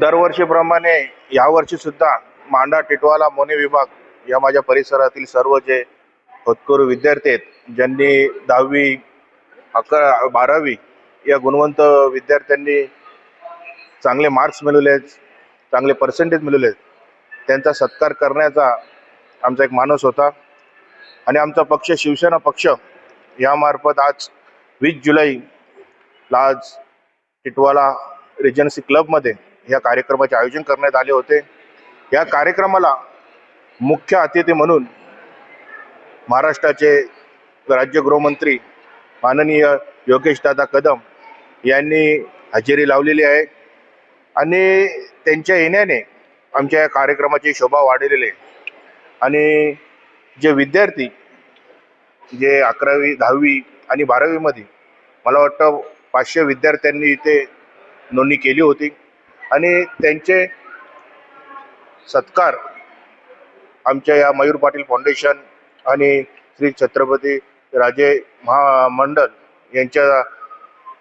दरवर्षीप्रमाणे यावर्षी सुद्धा मांडा टिटवाला मोने विभाग या माझ्या परिसरातील सर्व जे होतकरू विद्यार्थी आहेत ज्यांनी दहावी अकरा बारावी या गुणवंत विद्यार्थ्यांनी चांगले मार्क्स मिळवले आहेत चांगले पर्सेंटेज मिळवले आहेत त्यांचा सत्कार करण्याचा आमचा एक माणूस होता. आणि आमचा पक्ष शिवसेना पक्ष यामार्फत आज वीस जुलैला आज टिटवाला रेजन्सी क्लबमध्ये या कार्यक्रमाचे आयोजन करण्यात आले होते. या कार्यक्रमाला मुख्य अतिथी म्हणून महाराष्ट्राचे राज्य गृहमंत्री माननीय योगेश दादा कदम यांनी हजेरी लावलेली आहे. आणि त्यांच्या येण्याने आमच्या या कार्यक्रमाची शोभा वाढलेली आहे. आणि जे विद्यार्थी जे अकरावी दहावी आणि बारावीमध्ये मला वाटतं पाचशे विद्यार्थ्यांनी इथे नोंदणी केली होती. आणि त्यांचे सत्कार आमच्या या मयूर पाटील फाउंडेशन आणि श्री छत्रपती राजे महामंडळ यांच्या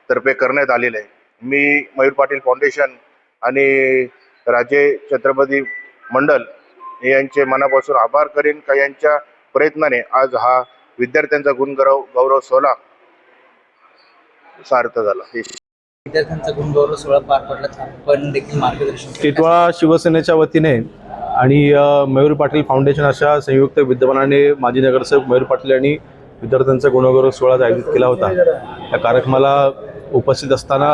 तर्फे करण्यात आलेलं आहे. मी मयूर पाटील फाउंडेशन आणि राजे छत्रपती मंडल यांचे मनापासून आभार करेन का यांच्या प्रयत्नाने आज हा विद्यार्थ्यांचा गुणगौरव गौरव सोहळा सार्थ झाला. विद्यार्थ्यांचा गुणगौरव सोहळा पार पडला आपण देखील मार्गदर्शन. टिटवाळा शिवसेनेच्या वतीने आणि मयूर पाटील फाउंडेशन अशा संयुक्त विद्यमानाने माजी नगरसेवक मयूर पाटील यांनी विद्यार्थ्यांचा गुणगौरव सोहळा आयोजित केला होता या कार्यक्रमाला उपस्थित असताना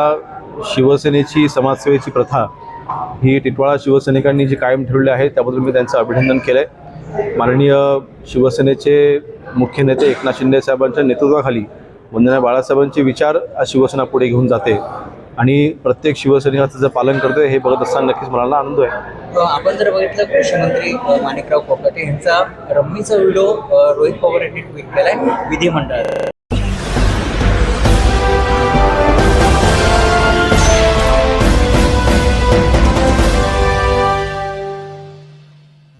शिवसेनेची समाजसेवेची प्रथा ही टिटवाळा शिवसैनिकांनी जी कायम ठेवली आहे त्याबद्दल मी त्यांचं अभिनंदन केलं आहे माननीय शिवसेनेचे मुख्य नेते एकनाथ शिंदे साहेबांच्या नेतृत्वाखाली वंदना बाळासाहेबांचे विचार आज शिवसेना पुढे घेऊन जाते. आणि प्रत्येक शिवसैनिकाचं जर पालन करतोय हे बघत असताना नक्कीच मला आनंद आहे. आपण जर बघितलं कृषी मंत्री माणिकराव कोकाटे यांचा रम्मीचा व्हिडिओ रोहित पवार यांनी ट्विट केलाय विधिमंडळात.